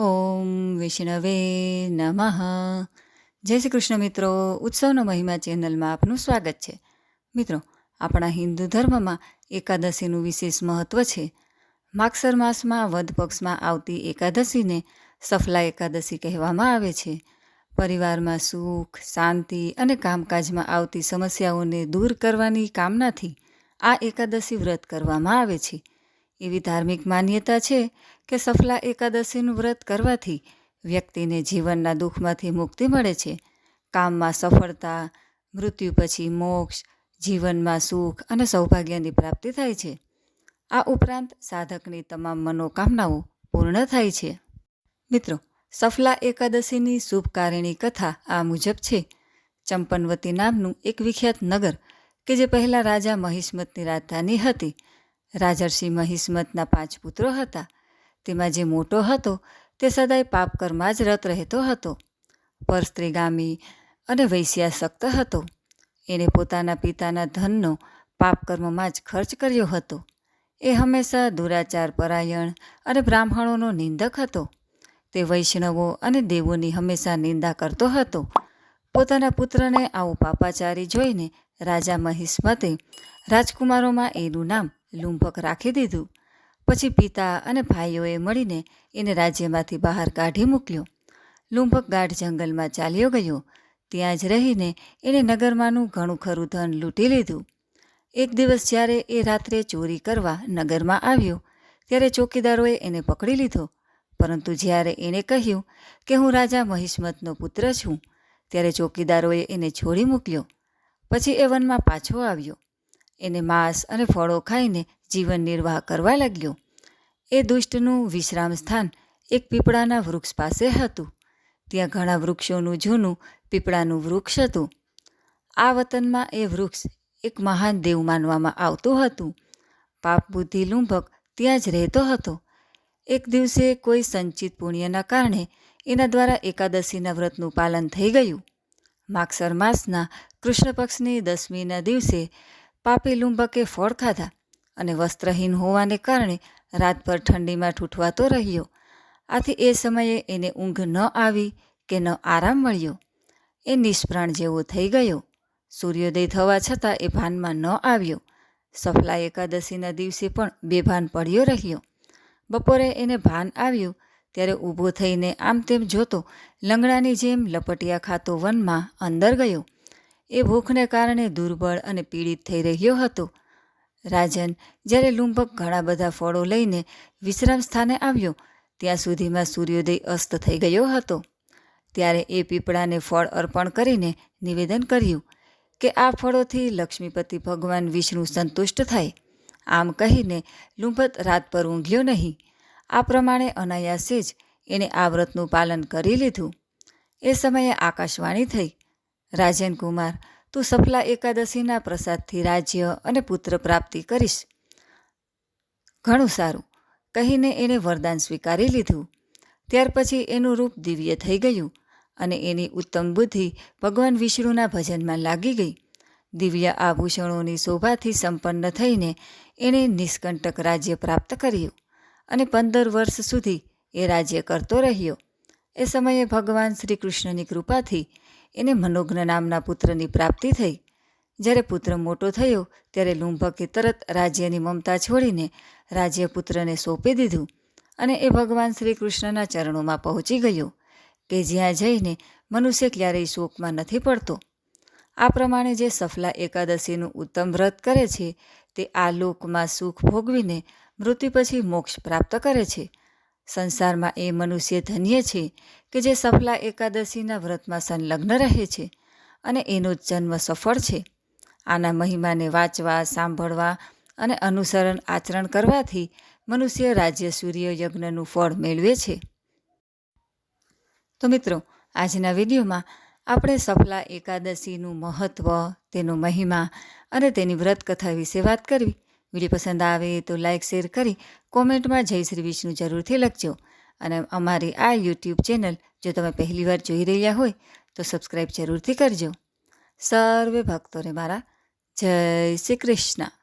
ઓમ વિષ્ણવે નમઃ. જય શ્રી કૃષ્ણ મિત્રો, ઉત્સવનો મહિમા ચેનલમાં આપનું સ્વાગત છે. મિત્રો, આપણા હિન્દુ ધર્મમાં એકાદશીનું વિશેષ મહત્ત્વ છે. માગસર માસમાં વધ પક્ષમાં આવતી એકાદશીને સફલા એકાદશી કહેવામાં આવે છે. પરિવારમાં સુખ, શાંતિ અને કામકાજમાં આવતી સમસ્યાઓને દૂર કરવાની કામનાથી આ એકાદશી વ્રત કરવામાં આવે છે. એવી ધાર્મિક માન્યતા છે કે સફલા એકાદશીનું વ્રત કરવાથી વ્યક્તિને જીવનના દુઃખમાંથી મુક્તિ મળે છે. કામમાં સફળતા, મૃત્યુ પછી મોક્ષ, જીવનમાં સુખ અને સૌભાગ્યની પ્રાપ્તિ થાય છે. આ ઉપરાંત સાધકની તમામ મનોકામનાઓ પૂર્ણ થાય છે. મિત્રો, સફલા એકાદશીની શુભકારિણી કથા આ મુજબ છે. ચંપનવતી નામનું એક વિખ્યાત નગર કે જે પહેલાં રાજા મહિષ્મતની રાજધાની હતી. રાજર્ષિ મહિષ્મતના પાંચ પુત્રો હતા. તેમાં જે મોટો હતો, તે સદાય પાપકર્મમાં જ રત રહેતો હતો. પરસ્ત્રીગામી અને વૈશ્યાસક્ત હતો. એણે પોતાના પિતાના ધનનો પાપકર્મમાં જ ખર્ચ કર્યો હતો. એ હંમેશા દુરાચાર પરાયણ અને બ્રાહ્મણોનો નિંદક હતો. તે વૈષ્ણવો અને દેવોની હંમેશા નિંદા કરતો હતો. પોતાના પુત્રને આવું પાપાચારી જોઈને રાજા મહિષ્મતે રાજકુમારોમાં એનું નામ લુંભક રાખી દીધું. પછી પિતા અને ભાઈઓએ મળીને એને રાજ્યમાંથી બહાર કાઢી મૂક્યો. લુંભક ગાઢ જંગલમાં ચાલ્યો ગયો. ત્યાં જ રહીને એણે નગરમાંનું ઘણું ખરું ધન લૂંટી લીધું. એક દિવસ જ્યારે એ રાત્રે ચોરી કરવા નગરમાં આવ્યો, ત્યારે ચોકીદારોએ એને પકડી લીધો. પરંતુ જ્યારે એણે કહ્યું કે હું રાજા મહિષ્મતનો પુત્ર છું ત્યારે ચોકીદારોએ એને છોડી મૂક્યો પછી એ વનમાં પાછો આવ્યો. એને માંસ અને ફળો ખાઈને જીવન નિર્વાહ કરવા લાગ્યો. એ દુષ્ટનું વિશ્રામ સ્થાન એક પીપળાના વૃક્ષ પાસે હતું. ત્યાં ઘણા વૃક્ષોનું જૂનું પીપળાનું વૃક્ષ હતું. આ વતનમાં એ વૃક્ષ એક મહાન દેવ માનવામાં આવતું હતું. પાપ, બુદ્ધિ, લુંભક ત્યાં જ રહેતો હતો. એક દિવસે કોઈ સંચિત પુણ્યના કારણે એના દ્વારા એકાદશીના વ્રતનું પાલન થઈ ગયું. માગસર માસના કૃષ્ણ પક્ષની દસમીના દિવસે પાપી લુંબકે ફળ ખાધા અને વસ્ત્રહીન હોવાને કારણે રાતભર ઠંડીમાં ઠૂઠવાતો રહ્યો. આથી એ સમયે એને ઊંઘ ન આવી કે ન આરામ મળ્યો. એ નિષ્પ્રાણ જેવો થઈ ગયો. સૂર્યોદય થવા છતાં એ ભાનમાં ન આવ્યો. સફલા એકાદશીના દિવસે પણ બેભાન પડ્યો રહ્યો. બપોરે એને ભાન આવ્યું ત્યારે ઊભો થઈને આમ તેમ જોતો લંગડાની જેમ લપટિયા ખાતો વનમાં અંદર ગયો. એ ભૂખને કારણે દુર્બળ અને પીડિત થઈ રહ્યો હતો. રાજન જ્યારે લુંબક ઘણા બધા ફળો લઈને વિશ્રામ સ્થાને આવ્યો, ત્યાં સુધીમાં સૂર્યોદય અસ્ત થઈ ગયો હતો. ત્યારે એ પીપળાને ફળ અર્પણ કરીને નિવેદન કર્યું કે આ ફળોથી લક્ષ્મીપતિ ભગવાન વિષ્ણુ સંતુષ્ટ થાય. આમ કહીને લુંબત રાત પર ઊંઘ્યો નહીં. આ પ્રમાણે અનાયાસે જ એણે આ વ્રતનું પાલન કરી લીધું. એ સમયે આકાશવાણી થઈ, રાજેન કુમાર, તું સફલા એકાદશીના પ્રસાદથી રાજ્ય અને પુત્ર પ્રાપ્તિ કરીશ. ઘણું સારું. કહીને એણે વરદાન સ્વીકારી લીધું. ત્યાર પછી એનું રૂપ દિવ્ય થઈ ગયું અને એની ઉત્તમ બુદ્ધિ ભગવાન વિષ્ણુના ભજનમાં લાગી ગઈ. દિવ્ય આભૂષણોની શોભાથી સંપન્ન થઈને એણે નિષ્કંટક રાજ્ય પ્રાપ્ત કર્યું. અને પંદર વર્ષ સુધી એ રાજ્ય કરતો રહ્યો. એ સમયે ભગવાન શ્રી કૃષ્ણની કૃપાથી એને મનોજ્ઞ નામના પુત્રની પ્રાપ્તિ થઈ. જ્યારે પુત્ર મોટો થયો, ત્યારે લુંભકે તરત રાજ્યની મમતા છોડીને રાજ્ય પુત્રને સોંપી દીધું અને એ ભગવાન શ્રી કૃષ્ણના ચરણોમાં પહોંચી ગયો, કે જ્યાં જઈને મનુષ્ય ક્યારેય શોકમાં નથી પડતો. આ પ્રમાણે જે સફલા એકાદશીનું ઉત્તમ વ્રત કરે છે, તે આ લોકમાં સુખ ભોગવીને મૃત્યુ પછી મોક્ષ પ્રાપ્ત કરે છે. સંસારમાં એ મનુષ્ય ધન્ય છે કે જે સફલા એકાદશીના વ્રતમાં સંલગ્ન રહે છે અને એનો જન્મ સફળ છે. આના મહિમાને વાંચવા, સાંભળવા અને અનુસરણ, આચરણ કરવાથી મનુષ્ય રાજ્ય સૂર્ય યજ્ઞનું ફળ મેળવે છે. તો મિત્રો, આજના વિડીયોમાં આપણે સફલા એકાદશીનું મહત્ત્વ તેનો મહિમા અને તેની વ્રત કથા વિશે વાત કરવી. વીડિયો પસંદ આવે તો લાઇક શેર કરી કોમેન્ટમાં જય શ્રી વિષ્ણુ જરૂરથી લખજો. અને અમારી આ યુટ્યુબ ચેનલ જો તમે પહેલીવાર જોઈ રહ્યા હોય તો સબસ્ક્રાઈબ જરૂરથી કરજો. સર્વે ભક્તોને મારા જય શ્રી કૃષ્ણ.